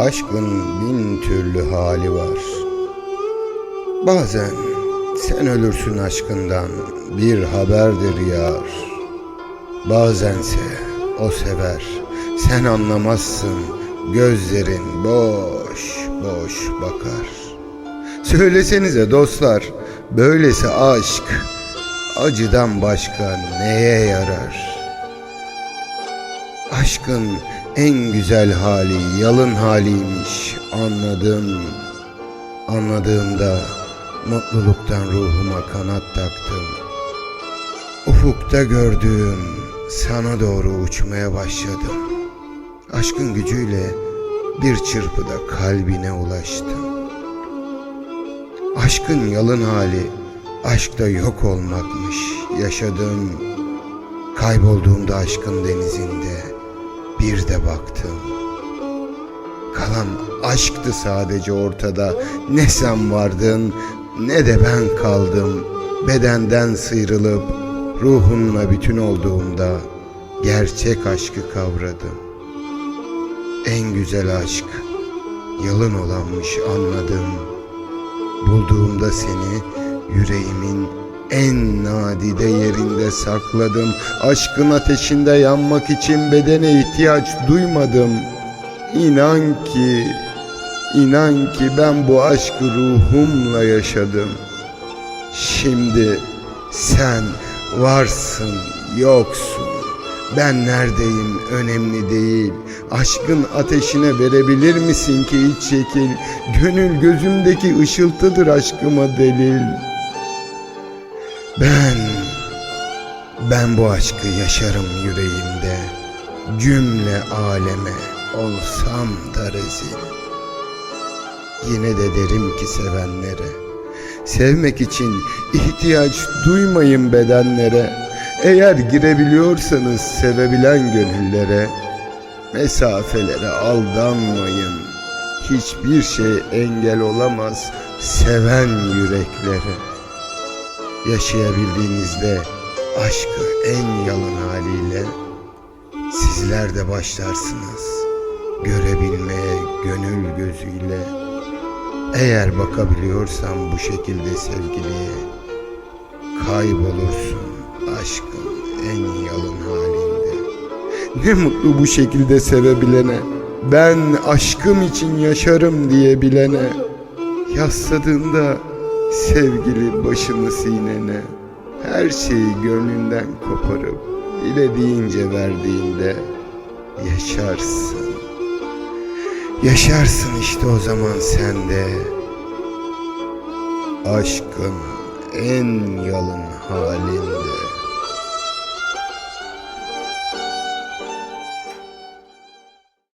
Aşkın bin türlü hali var. Bazen sen ölürsün aşkından bir haberdir yar. Bazense o sever sen anlamazsın gözlerin boş boş bakar. Söylesenize dostlar böylesi aşk acıdan başka neye yarar? Aşkın en güzel hali yalın haliymiş anladım. Anladığımda mutluluktan ruhuma kanat taktım. Ufukta gördüğüm sana doğru uçmaya başladım. Aşkın gücüyle bir çırpıda kalbine ulaştım. Aşkın yalın hali aşkta yok olmakmış yaşadığım Kaybolduğumda aşkın denizinde bir de baktım. Kalan aşktı sadece ortada. Ne sen vardın ne de ben kaldım. Bedenden sıyrılıp ruhunla bütün olduğumda gerçek aşkı kavradım. En güzel aşk yalın olanmış anladım. Bulduğumda seni yüreğimin en nadide yerinde sakladım. Aşkın ateşinde yanmak için bedene ihtiyaç duymadım. İnan ki, inan ki ben bu aşkı ruhumla yaşadım. Şimdi sen varsın, yoksun. Ben neredeyim önemli değil. Aşkın ateşine verebilir misin ki hiç şekil? Gönül gözümdeki ışıltıdır aşkıma delil. Ben, ben bu aşkı yaşarım yüreğimde. Cümle aleme olsam da rezil. Yine de derim ki sevenlere, sevmek için ihtiyaç duymayın bedenlere. Eğer girebiliyorsanız sevebilen gönüllere, mesafelere aldanmayın. Hiçbir şey engel olamaz seven yüreklere. Yaşayabildiğinizde aşkı en yalın haliyle sizler de başlarsınız görebilmeye gönül gözüyle. Eğer bakabiliyorsan bu şekilde sevgiliye kaybolursun aşkın en yalın halinde. Ne mutlu bu şekilde sevebilene. Ben aşkım için yaşarım diyebilene. Yasladığında sevgili başını sinene. Her şeyi gönlünden koparıp dilediğince verdiğinde yaşarsın. Yaşarsın işte o zaman sen de. Aşkın en yalın halinde.